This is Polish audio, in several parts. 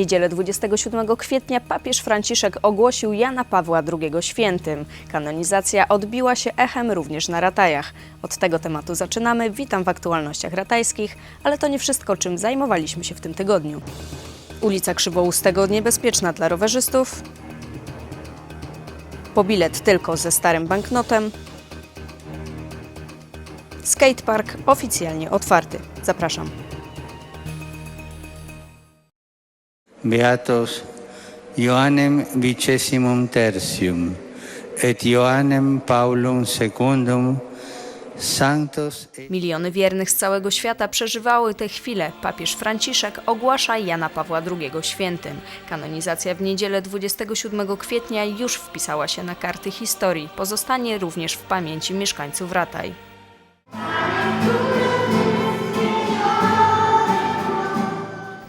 niedzielę 27 kwietnia papież Franciszek ogłosił Jana Pawła II świętym. Kanonizacja odbiła się echem również na ratajach. Od tego tematu zaczynamy. Witam w aktualnościach ratajskich, ale to nie wszystko, czym zajmowaliśmy się w tym tygodniu. Ulica Krzywoustego niebezpieczna dla rowerzystów. Po bilet tylko ze starym banknotem. Skatepark oficjalnie otwarty. Zapraszam. Beatos Ioannem vicessimum tertium et Ioannem Paulum secundum sanctos Miliony wiernych z całego świata przeżywały te chwile. Papież Franciszek ogłasza Jana Pawła II świętym. Kanonizacja w niedzielę 27 kwietnia już wpisała się na karty historii. Pozostanie również w pamięci mieszkańców Rataj.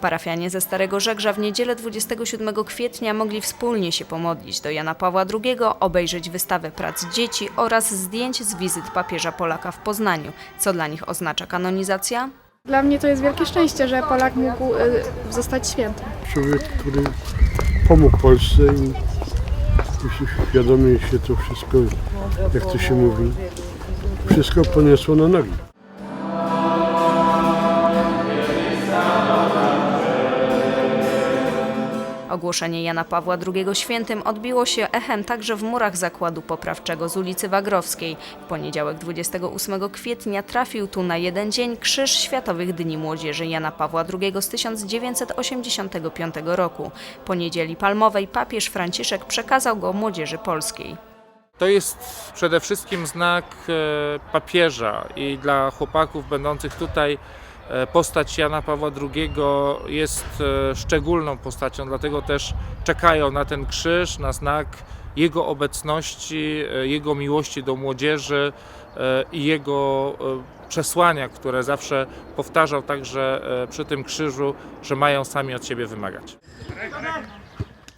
Parafianie ze Starego Żegrza w niedzielę 27 kwietnia mogli wspólnie się pomodlić do Jana Pawła II, obejrzeć wystawę prac dzieci oraz zdjęć z wizyt papieża Polaka w Poznaniu. Co dla nich oznacza kanonizacja? Dla mnie to jest wielkie szczęście, że Polak mógł y, zostać świętym. człowiek, który pomógł Polsce i uświadomił się to wszystko, jak to się mówi, wszystko poniosło na nogi. Ogłoszenie Jana Pawła II świętym odbiło się echem także w murach zakładu poprawczego z ulicy Wagrowskiej. W poniedziałek 28 kwietnia trafił tu na jeden dzień Krzyż Światowych Dni Młodzieży Jana Pawła II z 1985 roku. Po niedzieli palmowej papież Franciszek przekazał go młodzieży polskiej. To jest przede wszystkim znak e, papieża i dla chłopaków będących tutaj postać Jana Pawła II jest e, szczególną postacią, dlatego też czekają na ten krzyż, na znak jego obecności, e, jego miłości do młodzieży e, i jego e, przesłania, które zawsze powtarzał także e, przy tym krzyżu, że mają sami od siebie wymagać.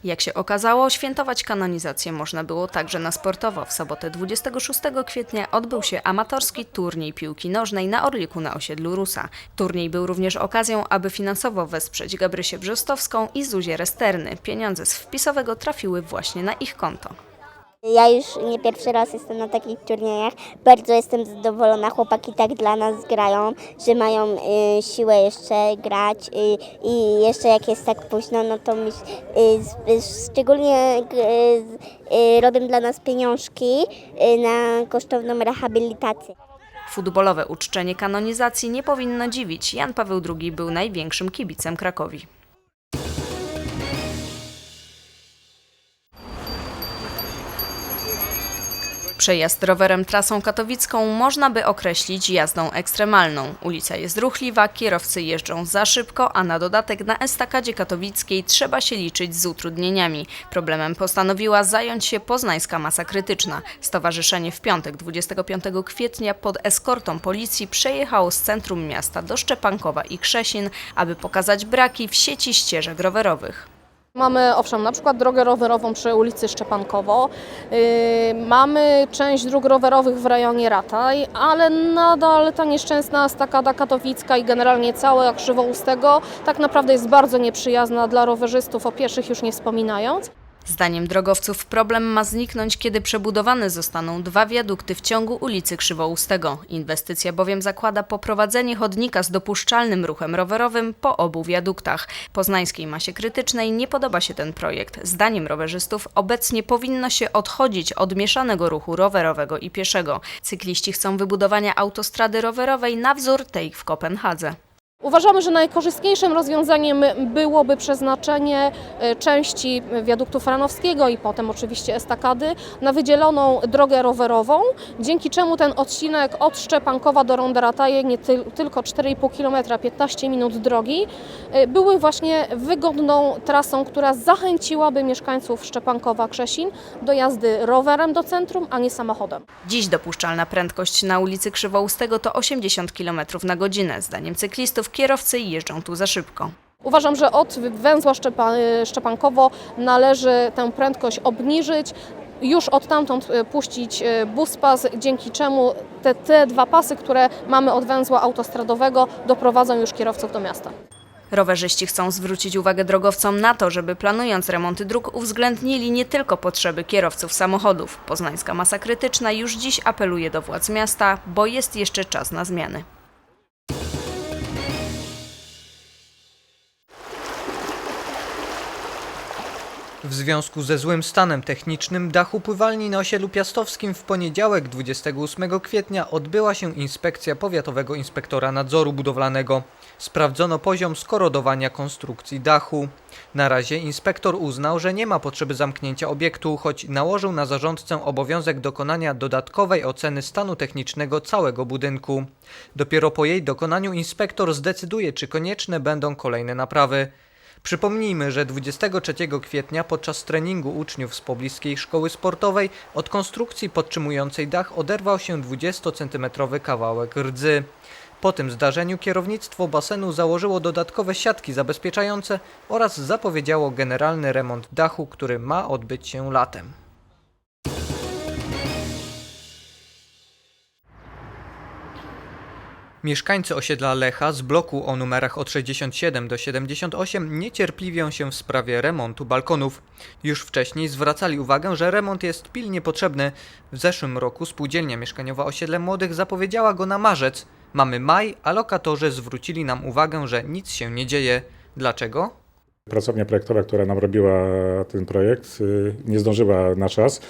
Jak się okazało, świętować kanonizację można było także na sportowo. W sobotę 26 kwietnia odbył się amatorski turniej piłki nożnej na Orliku na osiedlu Rusa. Turniej był również okazją, aby finansowo wesprzeć Gabrysię Brzostowską i Zuzię Resterny. Pieniądze z wpisowego trafiły właśnie na ich konto. Ja już nie pierwszy raz jestem na takich turniejach. Bardzo jestem zadowolona. Chłopaki tak dla nas grają, że mają y, siłę jeszcze grać y, i jeszcze jak jest tak późno, no to mi, y, z- szczególnie y, y, robią dla nas pieniążki y, na kosztowną rehabilitację. Futbolowe uczczenie kanonizacji nie powinno dziwić. Jan Paweł II był największym kibicem Krakowi. Przejazd rowerem trasą katowicką można by określić jazdą ekstremalną. Ulica jest ruchliwa, kierowcy jeżdżą za szybko, a na dodatek na estakadzie katowickiej trzeba się liczyć z utrudnieniami. Problemem postanowiła zająć się poznańska masa krytyczna. Stowarzyszenie w piątek 25 kwietnia pod eskortą policji przejechało z centrum miasta do Szczepankowa i Krzesin, aby pokazać braki w sieci ścieżek rowerowych. Mamy owszem, na przykład drogę rowerową przy ulicy Szczepankowo, yy, mamy część dróg rowerowych w rejonie Rataj, ale nadal ta nieszczęsna stakada katowicka i generalnie całe Krzywoustego tak naprawdę jest bardzo nieprzyjazna dla rowerzystów, o pieszych już nie wspominając. Zdaniem drogowców problem ma zniknąć, kiedy przebudowane zostaną dwa wiadukty w ciągu ulicy Krzywoustego. Inwestycja bowiem zakłada poprowadzenie chodnika z dopuszczalnym ruchem rowerowym po obu wiaduktach. Poznańskiej masie krytycznej nie podoba się ten projekt. Zdaniem rowerzystów obecnie powinno się odchodzić od mieszanego ruchu rowerowego i pieszego. Cykliści chcą wybudowania autostrady rowerowej na wzór tej w Kopenhadze. Uważamy, że najkorzystniejszym rozwiązaniem byłoby przeznaczenie e, części wiaduktu Franowskiego i potem oczywiście estakady na wydzieloną drogę rowerową, dzięki czemu ten odcinek od Szczepankowa do Ronda Rataje, nie ty, tylko 4,5 km, 15 minut drogi, e, były właśnie wygodną trasą, która zachęciłaby mieszkańców Szczepankowa Krzesin do jazdy rowerem do centrum, a nie samochodem. Dziś dopuszczalna prędkość na ulicy Krzywoustego to 80 km na godzinę. Zdaniem cyklistów kierowcy jeżdżą tu za szybko. Uważam, że od węzła Szczepa, Szczepankowo należy tę prędkość obniżyć. Już odtamtąd e, puścić e, buspas, dzięki czemu te, te dwa pasy, które mamy od węzła autostradowego, doprowadzą już kierowców do miasta. Rowerzyści chcą zwrócić uwagę drogowcom na to, żeby planując remonty dróg uwzględnili nie tylko potrzeby kierowców samochodów. Poznańska Masa Krytyczna już dziś apeluje do władz miasta, bo jest jeszcze czas na zmiany. W związku ze złym stanem technicznym dachu pływalni na osiedlu Piastowskim w poniedziałek 28 kwietnia odbyła się inspekcja powiatowego inspektora nadzoru budowlanego. Sprawdzono poziom skorodowania konstrukcji dachu. Na razie inspektor uznał, że nie ma potrzeby zamknięcia obiektu, choć nałożył na zarządcę obowiązek dokonania dodatkowej oceny stanu technicznego całego budynku. Dopiero po jej dokonaniu inspektor zdecyduje, czy konieczne będą kolejne naprawy. Przypomnijmy, że 23 kwietnia podczas treningu uczniów z pobliskiej szkoły sportowej od konstrukcji podtrzymującej dach oderwał się 20-centymetrowy kawałek rdzy. Po tym zdarzeniu kierownictwo basenu założyło dodatkowe siatki zabezpieczające oraz zapowiedziało generalny remont dachu, który ma odbyć się latem. Mieszkańcy osiedla Lecha z bloku o numerach od 67 do 78 niecierpliwią się w sprawie remontu balkonów. Już wcześniej zwracali uwagę, że remont jest pilnie potrzebny. W zeszłym roku spółdzielnia mieszkaniowa Osiedle Młodych zapowiedziała go na marzec. Mamy maj, a lokatorzy zwrócili nam uwagę, że nic się nie dzieje. Dlaczego? Pracownia projektowa, która nam robiła ten projekt, y, nie zdążyła na czas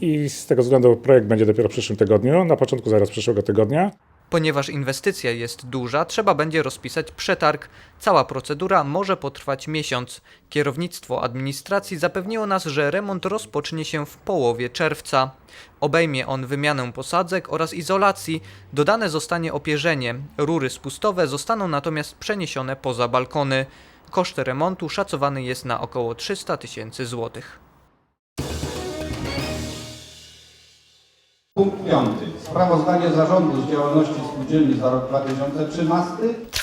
i z tego względu projekt będzie dopiero w przyszłym tygodniu, na początku zaraz przyszłego tygodnia. Ponieważ inwestycja jest duża, trzeba będzie rozpisać przetarg. Cała procedura może potrwać miesiąc. Kierownictwo administracji zapewniło nas, że remont rozpocznie się w połowie czerwca. Obejmie on wymianę posadzek oraz izolacji, dodane zostanie opierzenie. Rury spustowe zostaną natomiast przeniesione poza balkony. Koszt remontu szacowany jest na około 300 tysięcy złotych. Punkt piąty. Sprawozdanie zarządu z działalności spółdzielni za rok 2013.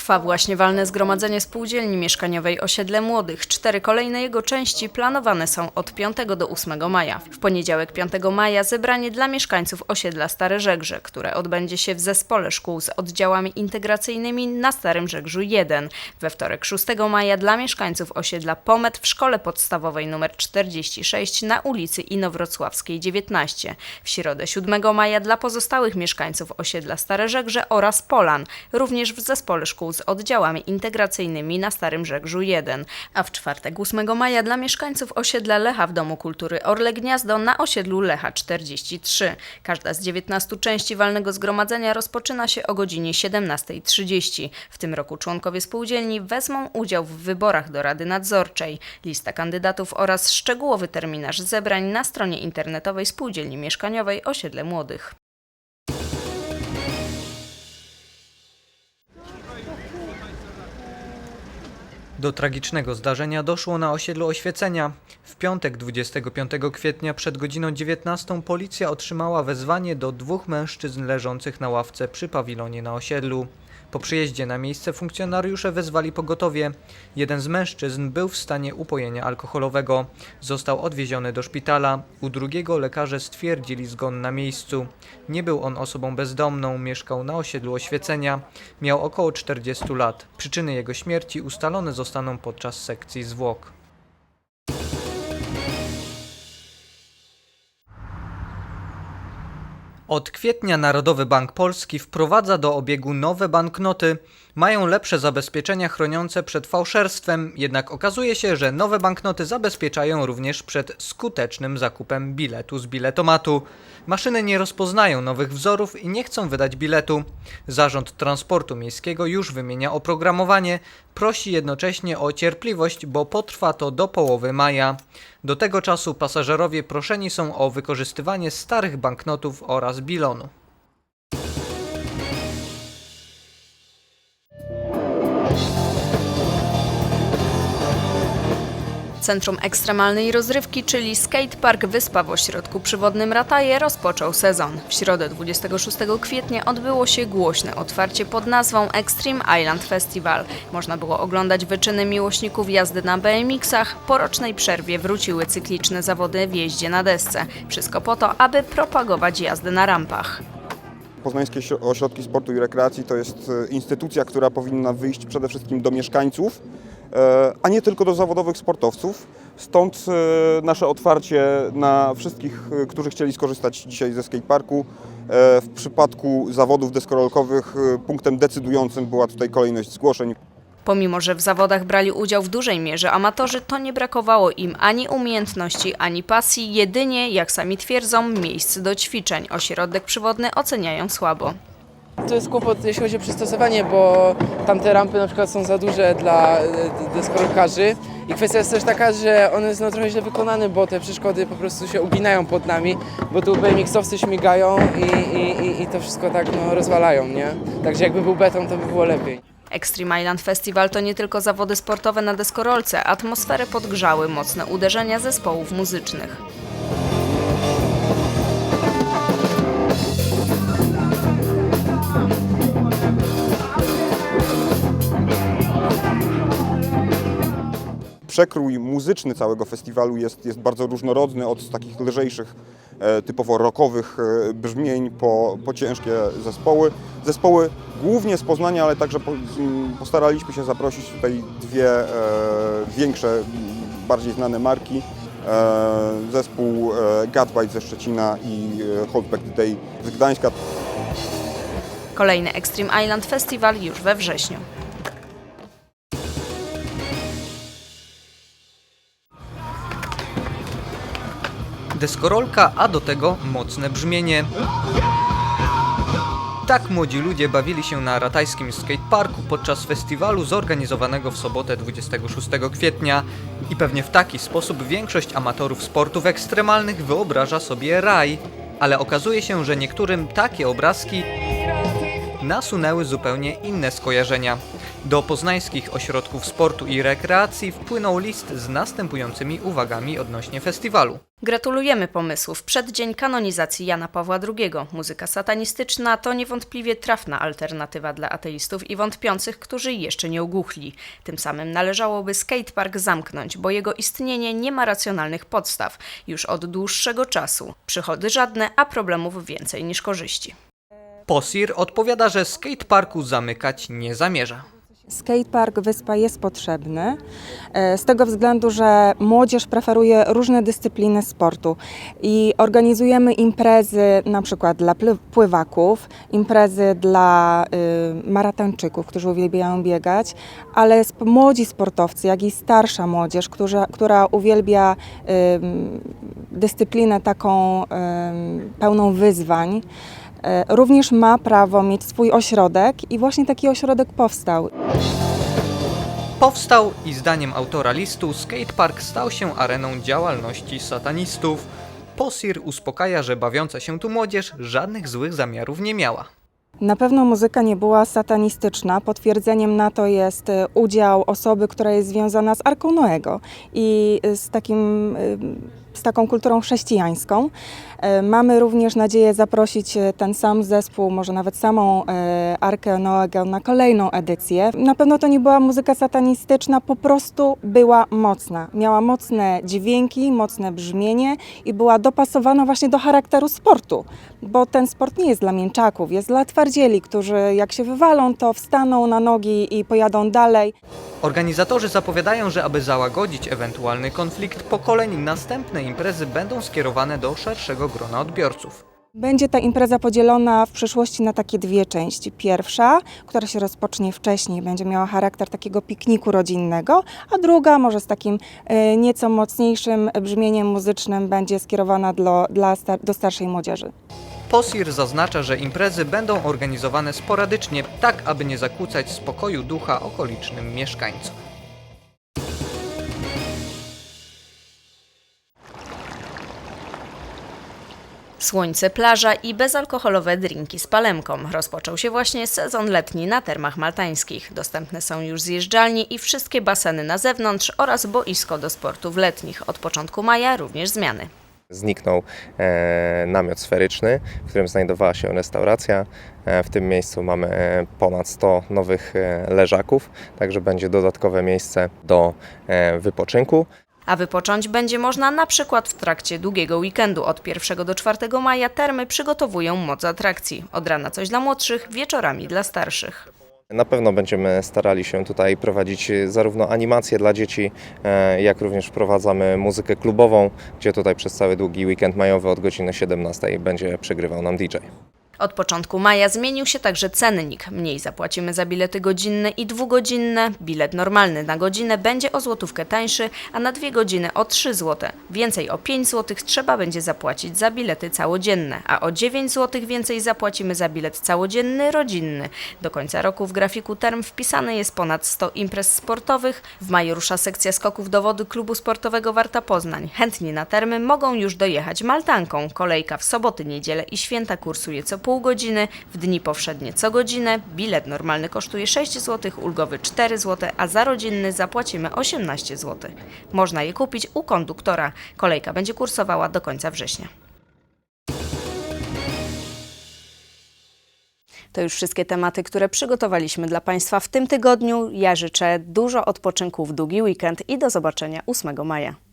Trwa właśnie walne zgromadzenie spółdzielni mieszkaniowej Osiedle Młodych. Cztery kolejne jego części planowane są od 5 do 8 maja. W poniedziałek 5 maja zebranie dla mieszkańców osiedla Stare Żegrze, które odbędzie się w zespole szkół z oddziałami integracyjnymi na Starym Żegrzu 1. We wtorek 6 maja dla mieszkańców osiedla Pomet w szkole podstawowej nr 46 na ulicy Inowrocławskiej 19. W środę 7 maja dla pozostałych mieszkańców osiedla Stare Żegrze oraz Polan, również w zespole szkół z oddziałami integracyjnymi na Starym Żegrzu 1, a w czwartek 8 maja dla mieszkańców osiedla Lecha w Domu Kultury Orle Gniazdo na osiedlu Lecha 43. Każda z 19 części walnego zgromadzenia rozpoczyna się o godzinie 17.30. W tym roku członkowie spółdzielni wezmą udział w wyborach do Rady Nadzorczej. Lista kandydatów oraz szczegółowy terminarz zebrań na stronie internetowej Spółdzielni Mieszkaniowej Osiedle Młodych. Do tragicznego zdarzenia doszło na osiedlu Oświecenia. W piątek 25 kwietnia przed godziną 19 policja otrzymała wezwanie do dwóch mężczyzn leżących na ławce przy pawilonie na osiedlu. Po przyjeździe na miejsce funkcjonariusze wezwali pogotowie. Jeden z mężczyzn był w stanie upojenia alkoholowego. Został odwieziony do szpitala. U drugiego lekarze stwierdzili zgon na miejscu. Nie był on osobą bezdomną, mieszkał na osiedlu Oświecenia. Miał około 40 lat. Przyczyny jego śmierci ustalone zostaną podczas sekcji zwłok. Od kwietnia Narodowy Bank Polski wprowadza do obiegu nowe banknoty. Mają lepsze zabezpieczenia chroniące przed fałszerstwem, jednak okazuje się, że nowe banknoty zabezpieczają również przed skutecznym zakupem biletu z biletomatu. Maszyny nie rozpoznają nowych wzorów i nie chcą wydać biletu. Zarząd Transportu Miejskiego już wymienia oprogramowanie, prosi jednocześnie o cierpliwość, bo potrwa to do połowy maja. Do tego czasu pasażerowie proszeni są o wykorzystywanie starych banknotów oraz bilonu. Centrum Ekstremalnej Rozrywki, czyli skatepark Wyspa w ośrodku przywodnym Rataje rozpoczął sezon. W środę 26 kwietnia odbyło się głośne otwarcie pod nazwą Extreme Island Festival. Można było oglądać wyczyny miłośników jazdy na BMX-ach. Po rocznej przerwie wróciły cykliczne zawody w jeździe na desce. Wszystko po to, aby propagować jazdę na rampach. Poznańskie Śro- Ośrodki Sportu i Rekreacji to jest e, instytucja, która powinna wyjść przede wszystkim do mieszkańców, a nie tylko do zawodowych sportowców. Stąd e, nasze otwarcie na wszystkich, e, którzy chcieli skorzystać dzisiaj ze skateparku. E, W przypadku zawodów deskorolkowych e, punktem decydującym była tutaj kolejność zgłoszeń. Pomimo, że w zawodach brali udział w dużej mierze amatorzy, to nie brakowało im ani umiejętności, ani pasji, jedynie, jak sami twierdzą, miejsc do ćwiczeń. Ośrodek przywodny oceniają słabo. To jest kłopot, jeśli chodzi o przystosowanie, bo tamte rampy na przykład są za duże dla e, deskorolkarzy. I kwestia jest też taka, że one są trochę źle wykonane, bo te przeszkody po prostu się uginają pod nami, bo tu BMX-owcy śmigają i, i, i, to wszystko tak no, rozwalają, nie? Także jakby był beton, to by było lepiej. Extreme Island Festival to nie tylko zawody sportowe na deskorolce, atmosferę podgrzały mocne uderzenia zespołów muzycznych. Przekrój muzyczny całego festiwalu jest, jest bardzo różnorodny, od takich lżejszych, e, typowo rockowych e, brzmień po, po ciężkie zespoły. Zespoły głównie z Poznania, ale także postaraliśmy się zaprosić tutaj dwie e, większe, bardziej znane marki. Zespół Gatbite ze Szczecina i Holdback Day z Gdańska. Kolejny Extreme Island Festival już we wrześniu. Deskorolka, a do tego mocne brzmienie. Tak młodzi ludzie bawili się na ratajskim skateparku podczas festiwalu zorganizowanego w sobotę 26 kwietnia. I pewnie w taki sposób większość amatorów sportów ekstremalnych wyobraża sobie raj. Ale okazuje się, że niektórym takie obrazki nasunęły zupełnie inne skojarzenia. Do poznańskich ośrodków sportu i rekreacji wpłynął list z następującymi uwagami odnośnie festiwalu. Gratulujemy pomysłów. Przeddzień kanonizacji Jana Pawła II. Muzyka satanistyczna to niewątpliwie trafna alternatywa dla ateistów i wątpiących, którzy jeszcze nie ogłuchli. Tym samym należałoby skatepark zamknąć, bo jego istnienie nie ma racjonalnych podstaw już od dłuższego czasu. Przychody żadne, a problemów więcej niż korzyści. Posir odpowiada, że skateparku zamykać nie zamierza. Skatepark Wyspa jest potrzebny e, z tego względu, że młodzież preferuje różne dyscypliny sportu i organizujemy imprezy na przykład dla pły- pływaków, imprezy dla y, maratończyków, którzy uwielbiają biegać, ale młodzi sportowcy, jak i starsza młodzież, która, która uwielbia dyscyplinę taką pełną wyzwań, również ma prawo mieć swój ośrodek i właśnie taki ośrodek powstał. Powstał i zdaniem autora listu skatepark stał się areną działalności satanistów. Posir uspokaja, że bawiąca się tu młodzież żadnych złych zamiarów nie miała. Na pewno muzyka nie była satanistyczna. Potwierdzeniem na to jest e, udział osoby, która jest związana z Arką Noego i e, z, takim, e, z taką kulturą chrześcijańską. E, Mamy również nadzieję zaprosić e, ten sam zespół, może nawet samą e, Arkę na kolejną edycję. Na pewno to nie była muzyka satanistyczna, po prostu była mocna. Miała mocne dźwięki, mocne brzmienie i była dopasowana właśnie do charakteru sportu, bo ten sport nie jest dla mięczaków, jest dla twardzieli, którzy jak się wywalą, to wstaną na nogi i pojadą dalej. Organizatorzy zapowiadają, że aby załagodzić ewentualny konflikt pokoleń, następne imprezy będą skierowane do szerszego grona odbiorców. Będzie ta impreza podzielona w przyszłości na takie dwie części. Pierwsza, która się rozpocznie wcześniej, będzie miała charakter takiego pikniku rodzinnego, a druga, może z takim e, nieco mocniejszym brzmieniem muzycznym, będzie skierowana dla, dla do starszej młodzieży. Posir zaznacza, że imprezy będą organizowane sporadycznie, tak aby nie zakłócać spokoju ducha okolicznym mieszkańcom. Słońce, plaża i bezalkoholowe drinki z palemką. Rozpoczął się właśnie sezon letni na termach maltańskich. Dostępne są już zjeżdżalnie i wszystkie baseny na zewnątrz oraz boisko do sportów letnich. Od początku maja również zmiany. Zniknął e, namiot sferyczny, w którym znajdowała się restauracja. E, w tym miejscu mamy e, ponad 100 nowych e, leżaków, także będzie dodatkowe miejsce do e, wypoczynku. A wypocząć będzie można na przykład w trakcie długiego weekendu. Od 1 do 4 maja termy przygotowują moc atrakcji. Od rana coś dla młodszych, wieczorami dla starszych. Na pewno będziemy starali się tutaj prowadzić zarówno animacje dla dzieci, e, jak również wprowadzamy muzykę klubową, gdzie tutaj przez cały długi weekend majowy od godziny 17 będzie przegrywał nam DJ. Od początku maja zmienił się także cennik. Mniej zapłacimy za bilety godzinne i dwugodzinne. Bilet normalny na godzinę będzie o złotówkę tańszy, a na dwie godziny o 3 zł. Więcej o 5 zł trzeba będzie zapłacić za bilety całodzienne, a o 9 zł więcej zapłacimy za bilet całodzienny rodzinny. Do końca roku w grafiku term wpisane jest ponad 100 imprez sportowych. W maju rusza sekcja skoków do wody klubu sportowego Warta Poznań. Chętni na termy mogą już dojechać Maltanką. Kolejka w soboty, niedzielę i święta kursuje co pół godziny, w dni powszednie co godzinę. Bilet normalny kosztuje 6 zł, ulgowy 4 zł, a za rodzinny zapłacimy 18 zł. Można je kupić u konduktora. Kolejka będzie kursowała do końca września. To już wszystkie tematy, które przygotowaliśmy dla Państwa w tym tygodniu. Ja życzę dużo odpoczynku w długi weekend i do zobaczenia 8 maja.